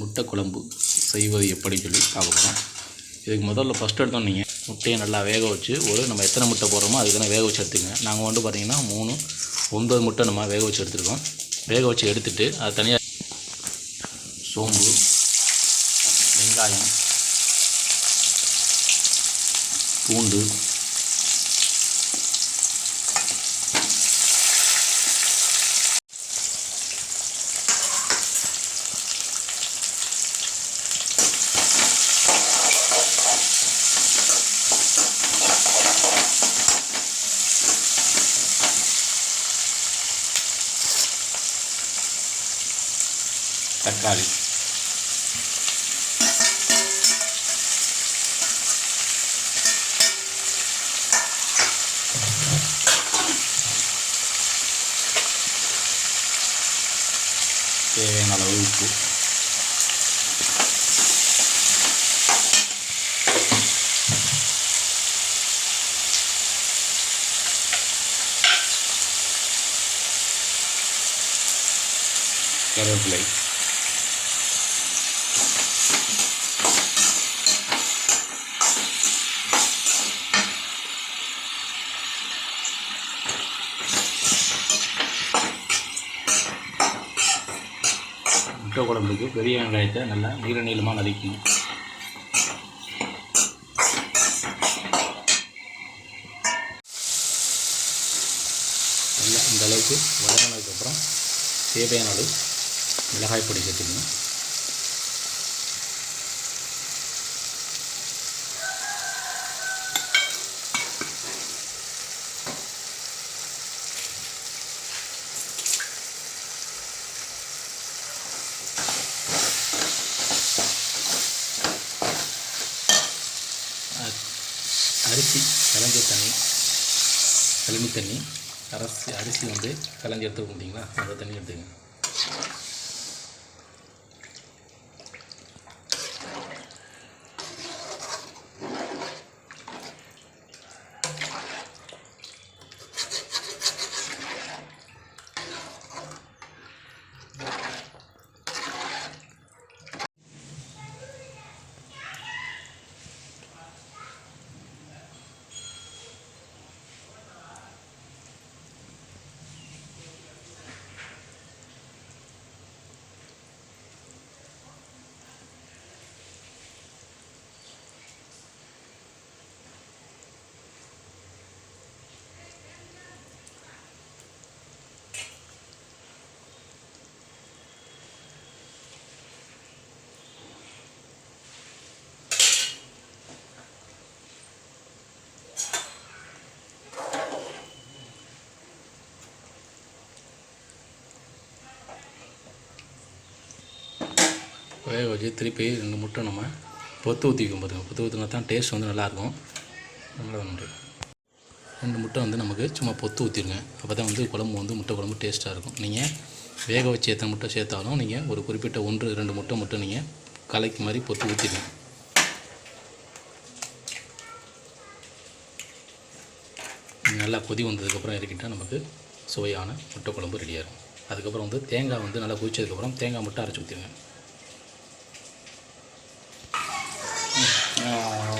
முட்டை குழம்பு செய்வது எப்படின்னு சொல்லி பார்க்க போகிறோம் இதுக்கு முதல்ல ஃபஸ்ட் எடுத்தோம் நீங்கள் முட்டையை நல்லா வேக வச்சு ஒரு நம்ம எத்தனை முட்டை போடுறோமோ அதுக்கு தானே வேக வச்சு எடுத்துங்க. நாங்கள் வந்து பார்த்திங்கன்னா மூணு ஒன்பது முட்டை நம்ம வேக வச்சு எடுத்துருக்கோம். வேக வச்சு எடுத்துட்டு அது தனியாக சோம்பு வெங்காயம் பூண்டு தக்காளி தேவையான அளவு உப்பு கருவேப்பிலை முட்டை குழம்புக்கு பெரிய வெங்காயத்தை நல்லா நீர நீளமாக நறுக்கணும் நல்லா இந்த அளவுக்கு வதங்கினதுக்கப்புறம் தேவையான அளவு மிளகாய் பொடி சேர்த்துக்கணும். அரிசி கலஞ்ச தண்ணி கழுனி தண்ணி. அரிசி அரிசி வந்து கலஞ்சி எடுத்துக்க முடியுங்களா? அந்த தண்ணி எடுத்துக்கங்க. வேக வச்சு திருப்பி ரெண்டு முட்டை நம்ம பொத்து ஊற்றிக்கும் பாருங்கள் பொத்து ஊற்றினா தான் டேஸ்ட் வந்து நல்லாயிருக்கும். நல்லா நன்றி ரெண்டு முட்டை வந்து நமக்கு சும்மா பொத்து ஊற்றிடுங்க அப்போ தான் வந்து குழம்பு வந்து முட்டை குழம்பு டேஸ்ட்டாக இருக்கும். நீங்கள் வேக வச்சு எத்தனை முட்டை சேர்த்தாலும் நீங்கள் ஒரு குறிப்பிட்ட ஒன்று ரெண்டு முட்டை மட்டும் நீங்கள் கலைக்கு மாதிரி பொத்து ஊற்றிடுங்க நல்லா கொதி வந்ததுக்கப்புறம் இறக்கிட்டால் நமக்கு சுவையான முட்டை குழம்பு ரெடியாகும் அதுக்கப்புறம் வந்து தேங்காய் வந்து நல்லா குதிச்சதுக்கப்புறம் தேங்காய் மட்டும் அரைச்சி ஊற்றிடுங்க Yeah.